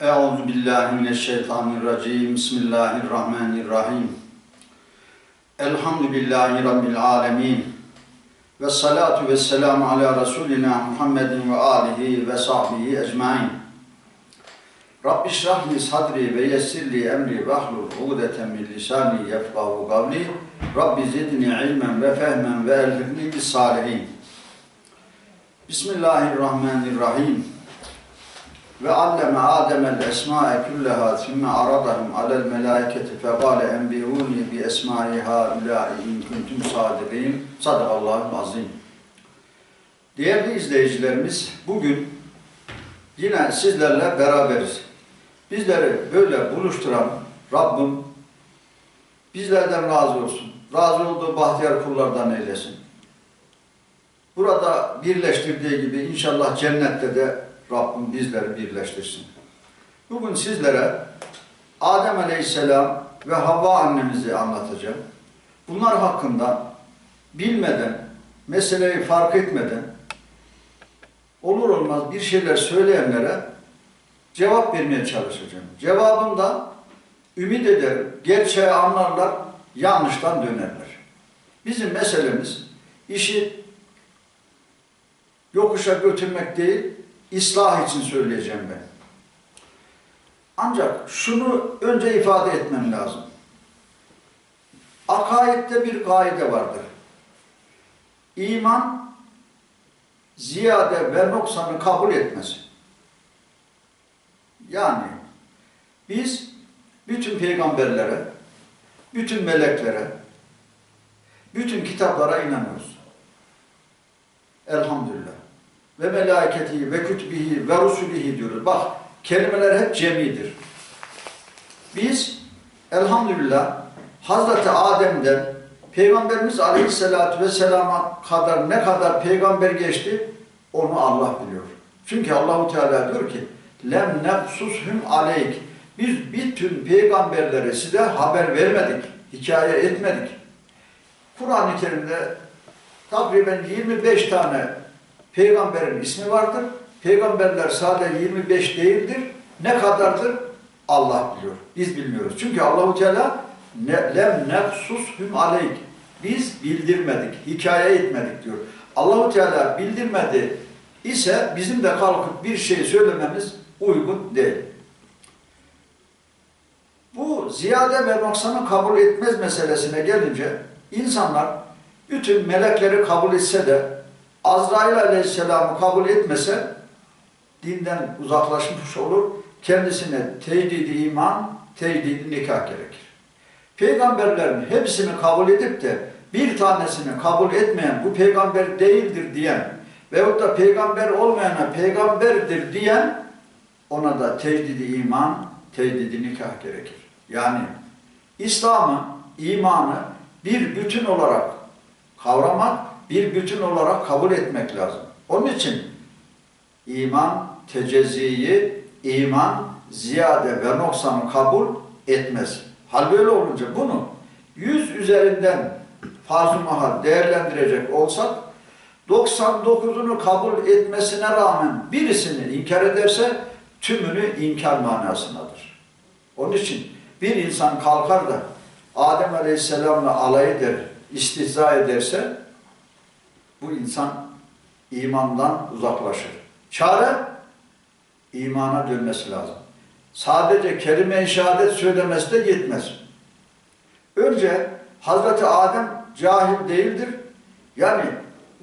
Euzu billahi mineşşeytanirracim. Bismillahirrahmanirrahim. Elhamdülillahi rabbil alamin. Ve salatu ve selamu ala Resulina Muhammedin ve alihi ve sahbihi ecmain. Rabbi şrahli sadri ve yessirli emri ve ahlul ugdeten min lisani yefkahu kavli. Rabbi zidni ilmen ve fehmen ve elhifni bis salihin. Bismillahirrahmanirrahim. Ve alleme Adem'el esma'e külleha sümme aradahum alel melâiketi fekâle enbiyûni bi esmâi hâulâi in kuntum sâdiqîn. Sadakallahu azim. Değerli izleyicilerimiz, bugün yine sizlerle beraberiz. Bizleri böyle buluşturan Rabbim bizlerden razı olsun. Razı olduğu bahtiyar kullardan eylesin. Burada birleştirdiği gibi inşallah cennette de Rabbim bizleri birleştirsin. Bugün sizlere Adem Aleyhisselam ve Havva annemizi anlatacağım. Bunlar hakkında bilmeden, meseleyi fark etmeden olur olmaz bir şeyler söyleyenlere cevap vermeye çalışacağım. Cevabım da ümit ederim, gerçeği anlarlar, yanlıştan dönerler. Bizim meselemiz işi yokuşa götürmek değil, ıslah için söyleyeceğim ben. Ancak şunu önce ifade etmem lazım. Akaidde bir kaide vardır. İman ziyade ve noksanı kabul etmez. Yani biz bütün peygamberlere, bütün meleklere, bütün kitaplara inanıyoruz. Elhamdülillah ve melaketihi ve kütübihi ve rusulihi diyoruz. Bak kelimeler hep cemidir. Biz elhamdülillah Hazreti Adem'den Peygamberimiz Aleyhisselatü Vesselam'a kadar ne kadar peygamber geçti onu Allah biliyor. Çünkü Allahu Teala diyor ki lem nefsushum aleyk biz bütün peygamberlere size haber vermedik, hikaye etmedik. Kur'an-ı Kerim'de takriben 25 tane Peygamberin ismi vardır. Peygamberler sadece 25 değildir. Ne kadardır? Allah biliyor. Biz bilmiyoruz. Çünkü Allahu Teala ne, lem nefsushum aleyk. Biz bildirmedik, hikaye etmedik diyor. Allahu Teala bildirmedi ise bizim de kalkıp bir şey söylememiz uygun değil. Bu ziyade ve noksanı kabul etmez meselesine gelince insanlar bütün melekleri kabul etse de Azrail aleyhisselamı kabul etmese dinden uzaklaşmış olur. Kendisine tecdidi iman, tecdidi nikah gerekir. Peygamberlerin hepsini kabul edip de bir tanesini kabul etmeyen bu peygamber değildir diyen veyahut da peygamber olmayana peygamberdir diyen ona da tecdidi iman, tecdidi nikah gerekir. Yani İslam'ı, imanı bir bütün olarak kavramak bir bütün olarak kabul etmek lazım. Onun için iman tecezziyi, iman ziyade ve noksanı kabul etmez. Hal böyle olunca bunu yüz üzerinden farz-ı mahal değerlendirecek olsak 99'unu kabul etmesine rağmen birisini inkar ederse tümünü inkar manasındadır. Onun için bir insan kalkar da Adem Aleyhisselam'la alay eder, istihza ederse bu insan imandan uzaklaşır. Çare imana dönmesi lazım. Sadece kelime-i şehadet söylemesi de yetmez. Önce Hazreti Adem cahil değildir. Yani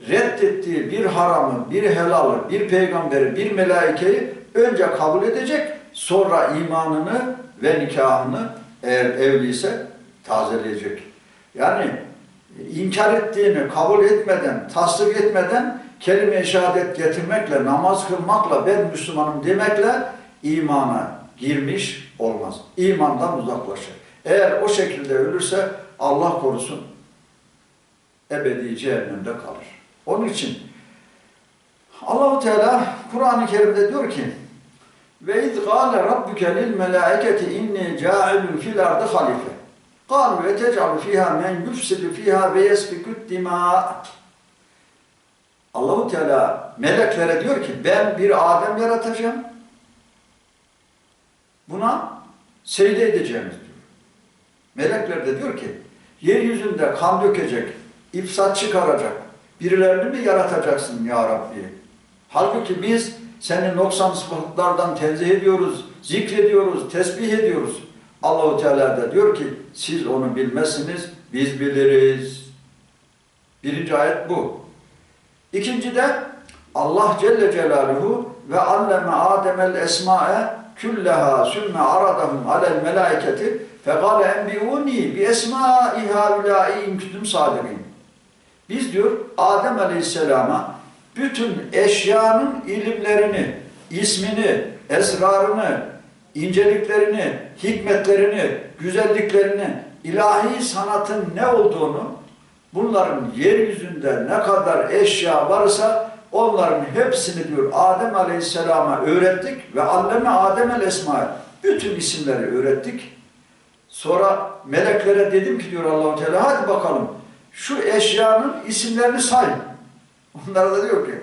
reddettiği bir haramı, bir helalı, bir peygamberi, bir melaikeyi önce kabul edecek, sonra imanını ve nikahını eğer evliyse tazeleyecek. Yani inkar ettiğini kabul etmeden, tasdik etmeden kelime-i şehadet getirmekle, namaz kılmakla, ben Müslümanım demekle imana girmiş olmaz. İmandan uzaklaşır. Eğer o şekilde ölürse Allah korusun ebedi cehennemde kalır. Onun için Allahu Teala Kur'an-ı Kerim'de diyor ki ve iz gâle rabbuke lil melâiketi inni câilun fil ardı halife قالوا يتجعل فيها من يفسد فيها ve yesfikut dima. Allahu Teala meleklere diyor ki ben bir Adem yaratacağım. buna secde edeceğimiz diyor. Melekler de diyor ki, yeryüzünde kan dökecek, ifsat çıkaracak, birilerini mi yaratacaksın ya Rabbi? Halbuki biz seni noksan sıfatlardan tenzih ediyoruz, zikrediyoruz, tesbih ediyoruz. Allahu Teala da diyor ki, siz onu bilmezsiniz, biz biliriz. Birinci ayet bu. İkinci de Allah Celle Celaluhu ve alleme Adem'el esma'e külleha sümme aradahum alel melaiketi fekale enbiuni bi esma'i haulâi in kuntum sadirin. Biz diyor Adem Aleyhisselam'a bütün eşyanın ilimlerini, ismini, esrarını, inceliklerini, hikmetlerini, güzelliklerini, ilahi sanatın ne olduğunu, bunların yeryüzünde ne kadar eşya varsa onların hepsini diyor Adem Aleyhisselam'a öğrettik ve alleme Adem el esma bütün isimleri öğrettik. Sonra meleklere dedim ki diyor Allahu Teala hadi bakalım şu eşyanın isimlerini say. Onlara da diyor ki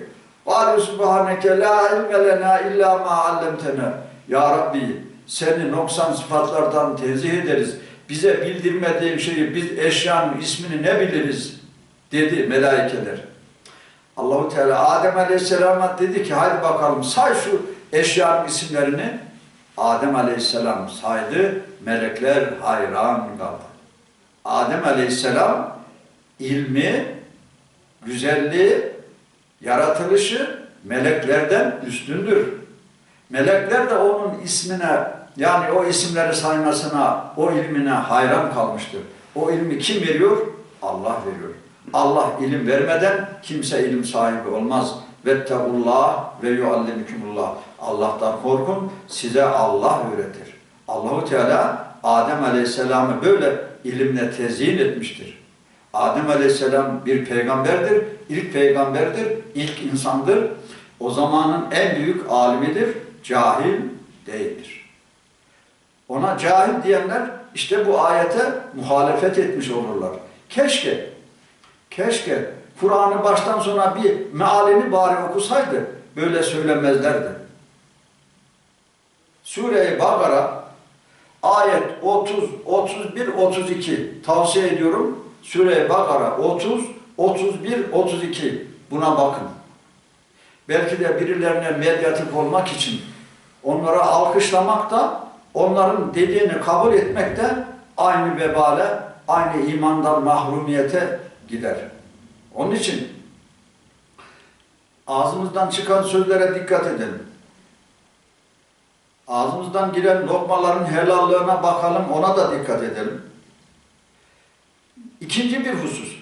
Vâle subhaneke la ilme lena illa ma allemtena. Ya Rabbi seni noksan sıfatlardan tenzih ederiz. Bize bildirmediğin şeyi biz eşyanın ismini ne biliriz dedi melaikeler. Allahu Teala Adem Aleyhisselam'a dedi ki hadi bakalım say şu eşyanın isimlerini. Adem Aleyhisselam saydı, melekler hayran kaldı. Adem Aleyhisselam ilmi, güzelliği, yaratılışı meleklerden üstündür. Melekler de onun ismine yani o isimleri saymasına, o ilmine hayran kalmıştır. O ilmi kim veriyor? Allah veriyor. Allah ilim vermeden kimse ilim sahibi olmaz. Vettegullah ve yuallimkumullah. Allah'tan korkun, size Allah öğretir. Allahu Teala Adem Aleyhisselam'ı böyle ilimle tezyin etmiştir. Adem Aleyhisselam bir peygamberdir, ilk peygamberdir, ilk insandır. O zamanın en büyük alimidir, cahil değildir. Ona cahil diyenler işte bu ayete muhalefet etmiş olurlar. Keşke, keşke Kur'an'ı baştan sona bir mealini bari okusaydı böyle söylemezlerdi. Sure-i Bakara ayet 30, 31, 32 tavsiye ediyorum. Sure-i Bakara 30, 31, 32 buna bakın. Belki de birilerine medyatik olmak için onlara alkışlamak da onların dediğini kabul etmek de aynı vebale, aynı imandan mahrumiyete gider. Onun için ağzımızdan çıkan sözlere dikkat edelim. Ağzımızdan giren lokmaların helallığına bakalım, ona da dikkat edelim. İkinci bir husus.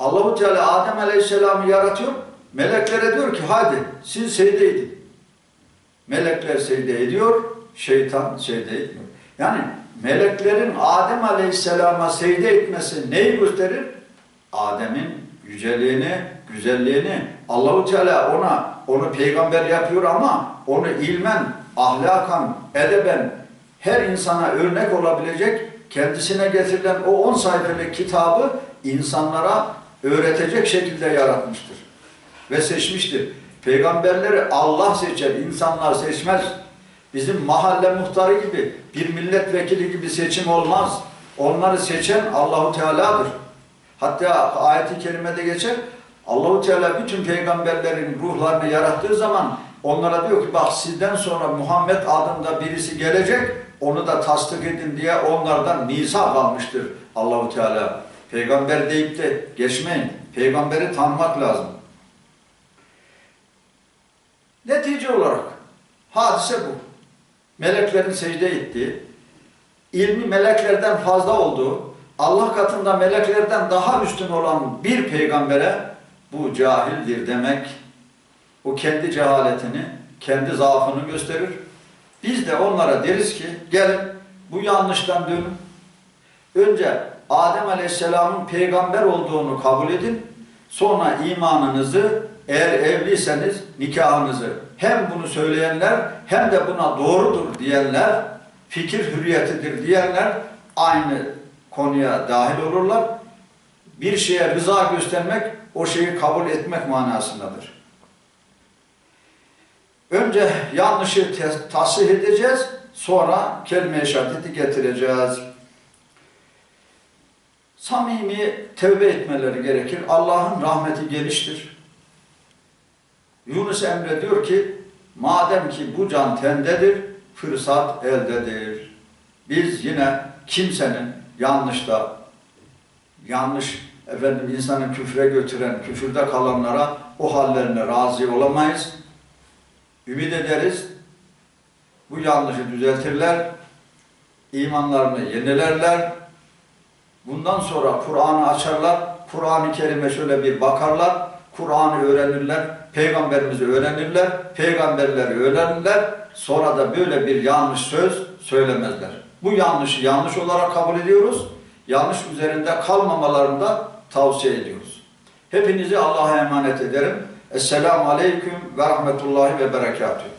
Allahu Teala Adem Aleyhisselam'ı yaratıyor. Meleklere diyor ki hadi siz secde. Melekler secde ediyor, şeytan secde etmiyor. Yani meleklerin Adem Aleyhisselam'a secde etmesi neyi gösterir? Adem'in yüceliğini, güzelliğini. Allahu Teala ona onu peygamber yapıyor ama onu ilmen, ahlakan, edeben her insana örnek olabilecek kendisine getirilen o 10 sayfalık kitabı insanlara öğretecek şekilde yaratmıştır ve seçmiştir. Peygamberleri Allah seçer, insanlar seçmez. Bizim mahalle muhtarı gibi, bir milletvekili gibi seçim olmaz. Onları seçen Allahu Teala'dır. Hatta ayeti kerimede geçer, Allahu Teala bütün peygamberlerin ruhlarını yarattığı zaman onlara diyor ki bak sizden sonra Muhammed adında birisi gelecek, onu da tasdik edin diye onlardan misak almıştır Allahu Teala. Peygamber deyip de geçmeyin. Peygamberi tanımak lazım. Netice olarak hadise bu. Meleklerin secde ettiği, ilmi meleklerden fazla olduğu, Allah katında meleklerden daha üstün olan bir peygambere bu cahildir demek, o kendi cehaletini, kendi zaafını gösterir. Biz de onlara deriz ki gelin bu yanlıştan dönün. Önce Adem Aleyhisselam'ın peygamber olduğunu kabul edin. Sonra imanınızı eğer evliyseniz nikahınızı hem bunu söyleyenler hem de buna doğrudur diyenler fikir hürriyetidir diyenler aynı konuya dahil olurlar. Bir şeye rıza göstermek o şeyi kabul etmek manasındadır. Önce yanlışı tasih edeceğiz, Sonra kelime-i şehadeti getireceğiz. Samimi tevbe etmeleri gerekir. Allah'ın rahmeti geniştir. Yunus Emre diyor ki, madem ki bu can tendedir, fırsat eldedir. Biz yine kimsenin yanlışta, yanlış efendim insanı küfre götüren, küfürde kalanlara o hallerine razı olamayız. Ümit ederiz. Bu yanlışı düzeltirler. imanlarını yenilerler. Bundan sonra Kur'an'ı açarlar. Kur'an-ı Kerim'e şöyle bir bakarlar. Kur'an'ı öğrenirler. Peygamberimizi öğrenirler. Peygamberleri öğrenirler. Sonra da böyle bir yanlış söz söylemezler. Bu yanlışı yanlış olarak kabul ediyoruz. Yanlış üzerinde kalmamalarını da tavsiye ediyoruz. Hepinizi Allah'a emanet ederim. Esselamu Aleyküm ve Rahmetullahi ve Berekatuhu.